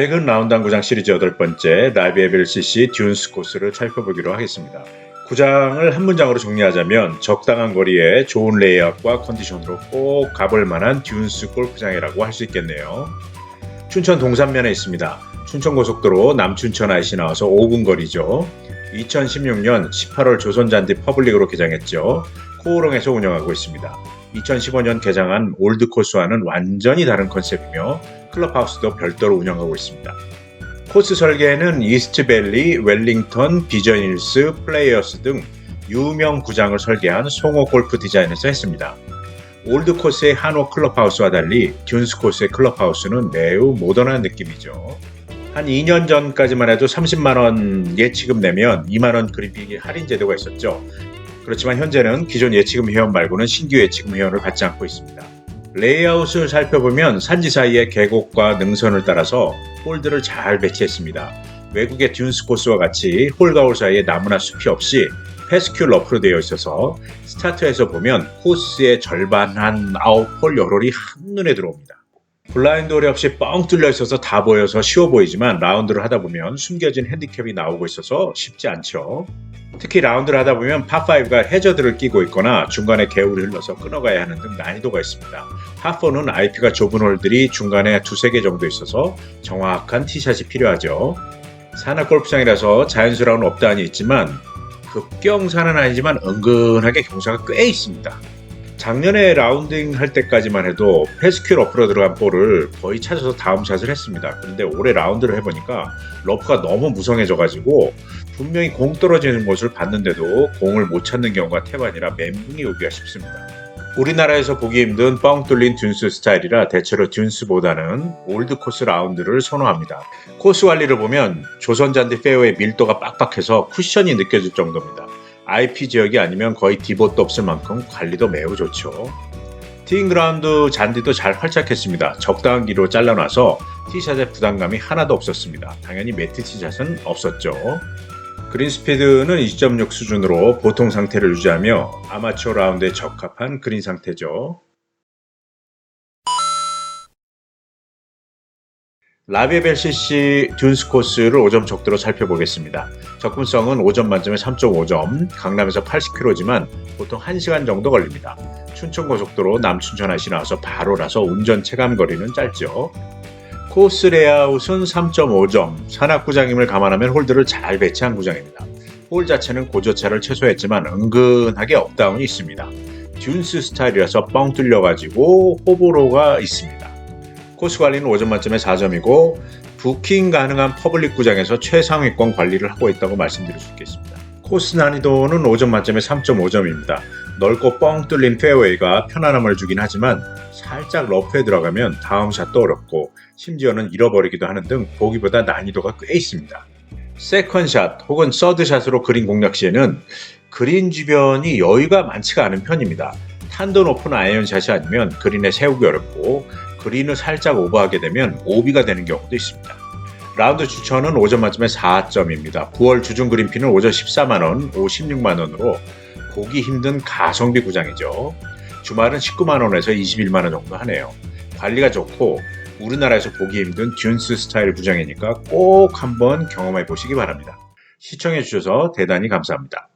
최근 라운드 구장 시리즈 여덟 번째 라비에벨 CC 듀운스 코스를 살펴보기로 하겠습니다. 구장을 한 문장으로 정리하자면 적당한 거리에 좋은 레이아웃과 컨디션으로 꼭 가볼 만한 듀운스 골프장이라고 할 수 있겠네요. 춘천 동산면에 있습니다. 춘천고속도로 남춘천 IC 나와서 5분 거리죠. 2016년 18월 조선잔디 퍼블릭으로 개장했죠. 코오롱에서 운영하고 있습니다. 2015년 개장한 올드 코스와는 완전히 다른 컨셉이며 클럽하우스도 별도로 운영하고 있습니다. 코스 설계는 이스트밸리, 웰링턴, 비전힐스, 플레이어스 등 유명 구장을 설계한 송호 골프 디자인에서 했습니다. 올드 코스의 한호 클럽하우스와 달리 듀운스 코스의 클럽하우스는 매우 모던한 느낌이죠. 한 2년 전까지만 해도 30만원 예치금 내면 2만원 그린피 할인 제도가 있었죠. 그렇지만 현재는 기존 예치금 회원 말고는 신규 예치금 회원을 받지 않고 있습니다. 레이아웃을 살펴보면 산지 사이의 계곡과 능선을 따라서 홀들을 잘 배치했습니다. 외국의 듀운스 코스와 같이 홀과 홀 사이에 나무나 숲이 없이 패스큐 러프로 되어 있어서 스타트에서 보면 코스의 절반 한 9홀 여홀이 한눈에 들어옵니다. 블라인드 홀이 없이 뻥 뚫려 있어서 다 보여서 쉬워 보이지만 라운드를 하다 보면 숨겨진 핸디캡이 나오고 있어서 쉽지 않죠. 특히 라운드를 하다 보면 파5가 해저드를 끼고 있거나 중간에 개울이 흘러서 끊어가야 하는 등 난이도가 있습니다. 파4는 IP가 좁은 홀들이 중간에 두세 개 정도 있어서 정확한 티샷이 필요하죠. 산악 골프장이라서 자연스러운 업다운이 있지만 급경사는 아니지만 은근하게 경사가 꽤 있습니다. 작년에 라운딩 할 때까지만 해도 패스큐 러프로 들어간 볼을 거의 찾아서 다음 샷을 했습니다. 그런데 올해 라운드를 해보니까 러프가 너무 무성해져가지고 분명히 공 떨어지는 곳을 봤는데도 공을 못 찾는 경우가 태반이라 멘붕이 오기가 쉽습니다. 우리나라에서 보기 힘든 뻥 뚫린 듀운스 스타일이라 대체로 듀운스보다는 올드 코스 라운드를 선호합니다. 코스 관리를 보면 조선 잔디 페어의 밀도가 빡빡해서 쿠션이 느껴질 정도입니다. IP 지역이 아니면 거의 디봇도 없을 만큼 관리도 매우 좋죠. 티잉그라운드 잔디도 잘 활착했습니다. 적당한 길로 잘라놔서 티샷의 부담감이 하나도 없었습니다. 당연히 매트 티샷은 없었죠. 그린 스피드는 2.6 수준으로 보통 상태를 유지하며 아마추어 라운드에 적합한 그린 상태죠. 라비벨 CC 듀운스 코스를 5점 적도로 살펴보겠습니다. 접근성은 5점 만점에 3.5점, 강남에서 80km지만 보통 1시간 정도 걸립니다. 춘천고속도로 남춘천 IC 나와서 바로라서 운전 체감 거리는 짧죠. 코스 레이아웃은 3.5점, 산악 구장임을 감안하면 홀들을 잘 배치한 구장입니다. 홀 자체는 고저차를 최소했지만 은근하게 업다운이 있습니다. 듀운스 스타일이라서 뻥 뚫려가지고 호불호가 있습니다. 코스 관리는 5점 만점에 4점이고 부킹 가능한 퍼블릭 구장에서 최상위권 관리를 하고 있다고 말씀드릴 수 있겠습니다. 코스 난이도는 5점 만점에 3.5점입니다. 넓고 뻥 뚫린 페어웨이가 편안함을 주긴 하지만 살짝 러프에 들어가면 다음 샷도 어렵고 심지어는 잃어버리기도 하는 등 보기보다 난이도가 꽤 있습니다. 세컨샷 혹은 서드샷으로 그린 공략 시에는 그린 주변이 여유가 많지가 않은 편입니다. 탄도 높은 아이언샷이 아니면 그린에 세우기 어렵고 그린을 살짝 오버하게 되면 오비가 되는 경우도 있습니다. 라운드 추천은 5점 만점에 4점입니다. 9월 주중 그린피는 5점 14만원, 5 16만원으로 보기 힘든 가성비 구장이죠. 주말은 19만원에서 21만원 정도 하네요. 관리가 좋고 우리나라에서 보기 힘든 듀운스 스타일 구장이니까 꼭 한번 경험해 보시기 바랍니다. 시청해 주셔서 대단히 감사합니다.